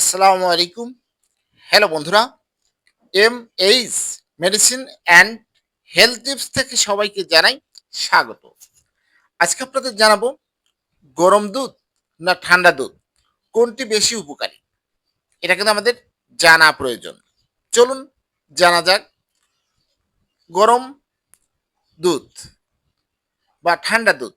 আসসালামু আলাইকুম। হ্যালো বন্ধুরা। M H medicine and health tips থেকে সবাইকে জানাই স্বাগত। আজকে আপনাদের জানাব, গরম দুধ না ঠান্ডা দুধ? কোনটি বেশি উপকারী? এটা কিন্তু আমাদের জানা প্রয়োজন। চলুন জানা যাক, গরম দুধ বা ঠান্ডা দুধ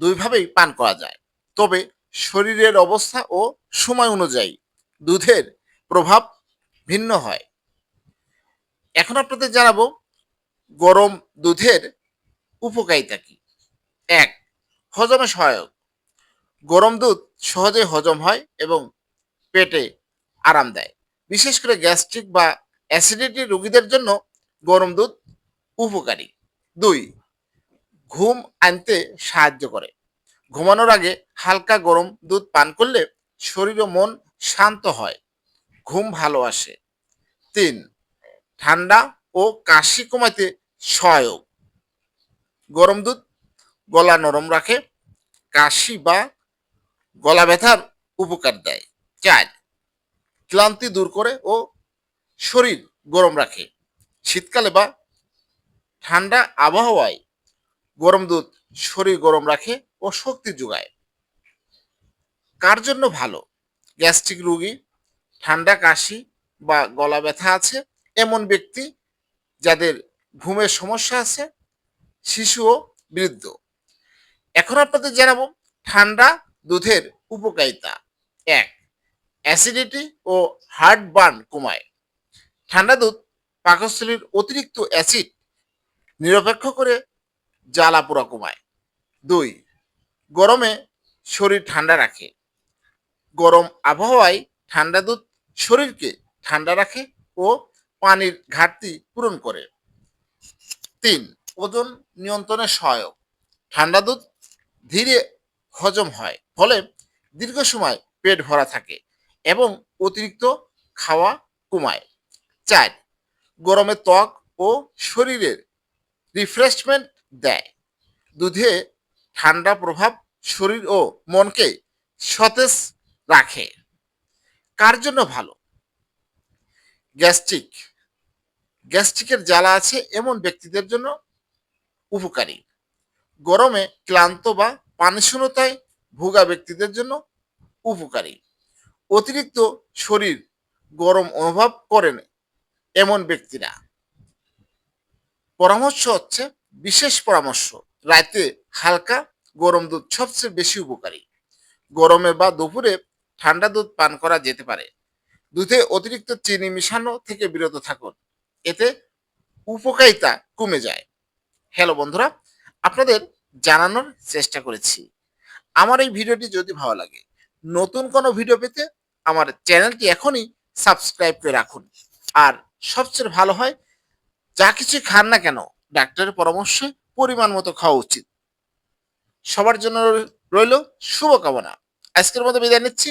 দুইভাবেই পান করা যায়। তবে শরীরের অবস্থা ও সময় অনুযায়ী দুধের প্রভাব ভিন্ন হয়। এখন আপনাদের জানাব গরম দুধের উপকারিতা কি? এক, হজমে সহায়ক। গরম দুধ সহজে হজম হয় এবং পেটে আরাম দেয়। বিশেষ করে গ্যাস্ট্রিক বা অ্যাসিডিটি রোগীদের জন্য গরম দুধ উপকারী। দুই, ঘুম আনতে সাহায্য করে। ঘুমানোর আগে হালকা গরম দুধ পান করলে শরীর ও মন শান্ত হয়, ঘুম ভালো আসে। তিন, ঠান্ডা ও কাশি কমাতে সহায়ক। গরম দুধ গলা নরম রাখে, কাশি বা গলা ব্যথার উপকার দেয়। চার, ক্লান্তি দূর করে ও শরীর গরম রাখে। শীতকালে বা ঠান্ডা আবহাওয়ায় গরম দুধ শরীর গরম রাখে ও শক্তি যোগায়। কার জন্য ভালো? গ্যাস্ট্রিক রোগী, ঠান্ডা কাশি বা গলা ব্যথা আছে, এমন ব্যক্তি যাদের ঘুমের সমস্যা আছে, শিশু ও বৃদ্ধ। এখন আপনাদের জানাব ঠান্ডা দুধের উপকারিতা। এক, অ্যাসিডিটি ও হার্ট বার্ন কমায়। ঠান্ডা দুধ পাকস্থলীর অতিরিক্ত অ্যাসিড নিরপেক্ষ করে জ্বালা পোড়া কমায়। দুই, গরমে শরীর ঠান্ডা রাখে। গরম আবহাওয়ায় ঠান্ডা দুধ শরীরকে ঠান্ডা রাখে ও পানির ঘাটতি পূরণ করে। তিন, ওজন নিয়ন্ত্রণে সহায়ক। ঠান্ডা দুধ ধীরে হজম হয়, ফলে দীর্ঘ সময় পেট ভরা থাকে এবং অতিরিক্ত খাওয়া কমায়। চার, গরমে ত্বক ও শরীরের রিফ্রেশমেন্ট দেয়। দুধে ঠান্ডা প্রভাব শরীর ও মনকে সতেজ রাখে। কার জন্য ভালো? গ্যাস্ট্রিক। গ্যাস্ট্রিকের জ্বালা আছে এমন ব্যক্তিদের জন্য উপকারী। গরমে ক্লান্ত বা পানিশূন্যতায় ভোগা ব্যক্তিদের জন্য উপকারী। অতিরিক্ত শরীর গরম অনুভব করেন এমন ব্যক্তিরা। পরামর্শ হচ্ছে, বিশেষ পরামর্শ, রাতে হালকা গরম দুধ সবচেয়ে বেশি উপকারী। গরমে বা দুপুরে ঠান্ডা দুধ পান করা যেতে পারে। দুধে অতিরিক্ত চিনি মিশানো থেকে বিরত থাকুন। এতে উপকারিতা কমে যায়। হ্যালো বন্ধুরা, আপনাদের জানানোর চেষ্টা করেছি। আমার এই ভিডিওটি যদি ভালো লাগে, নতুন কোনো ভিডিও পেতে আমার চ্যানেলটি এখনই সাবস্ক্রাইব করে রাখুন। আর সবচেয়ে ভালো হয়, যা কিছু খান না কেন, ডাক্তারের পরামর্শে পরিমাণ মতো খাওয়া উচিত। সবার জন্য রইল শুভকামনা। আজকের মতো বিদায় নিচ্ছি।